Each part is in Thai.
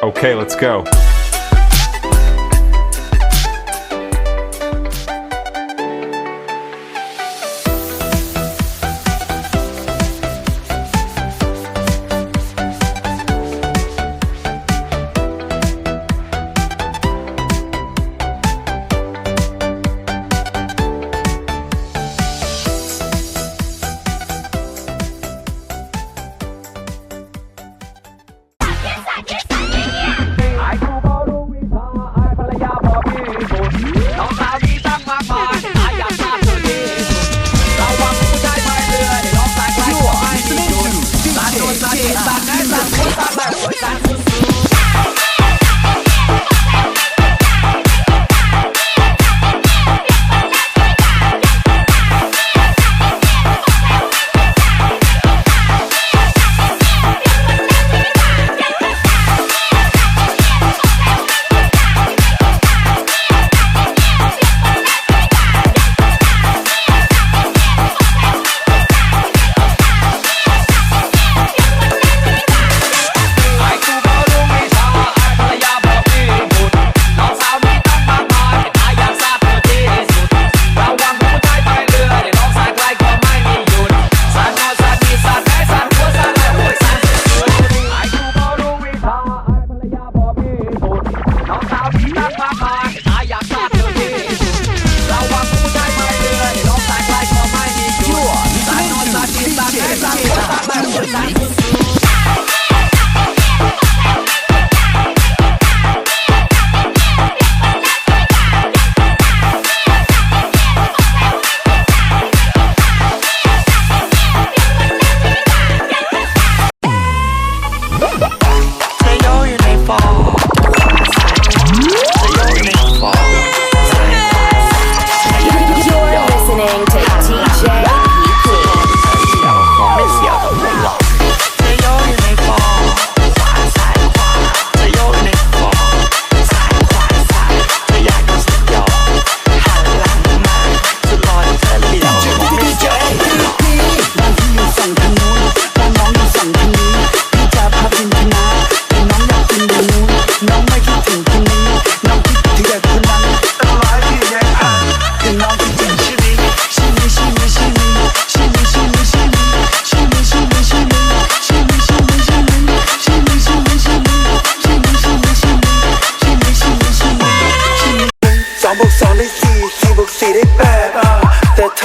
Okay, let's go. What's that?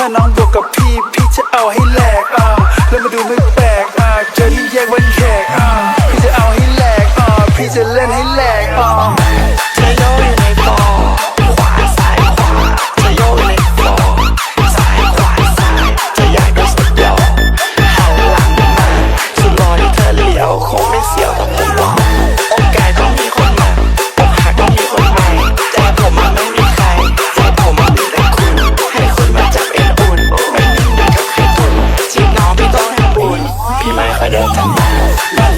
ถ้าน้องบวกกับพี่ พี่จะเอาให้แหลกอะแล้วมาดูไม่แปลกอะเจอที่แยกวันแย Dejo de cantar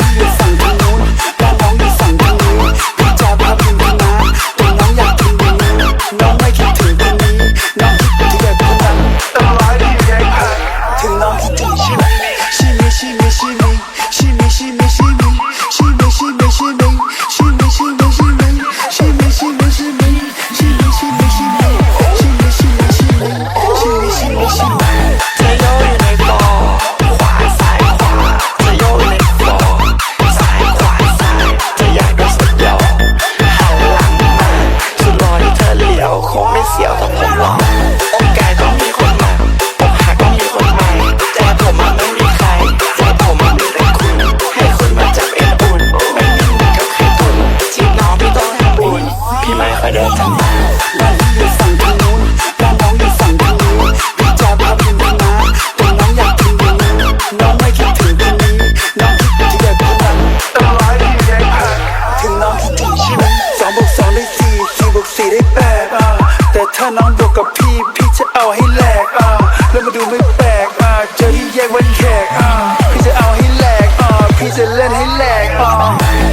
กอะพี่จะเอาให้แหลกอะพี่จะเล่นให้แหลกอะ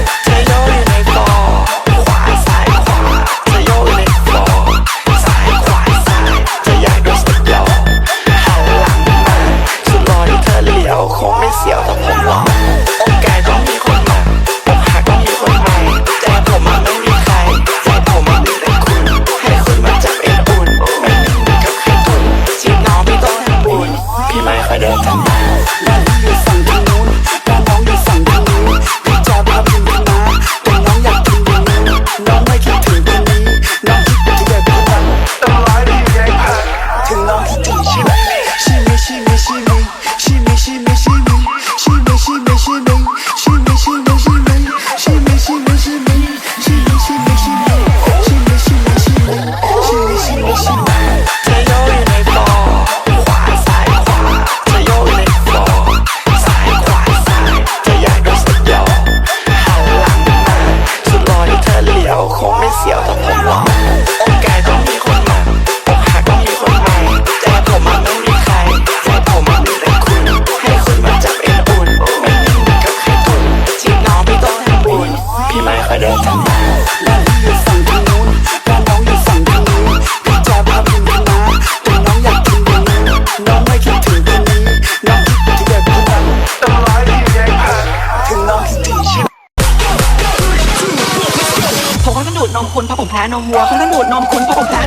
Let me something นมวัวคุณต้องดูดนมคุณเพราะผมแพ้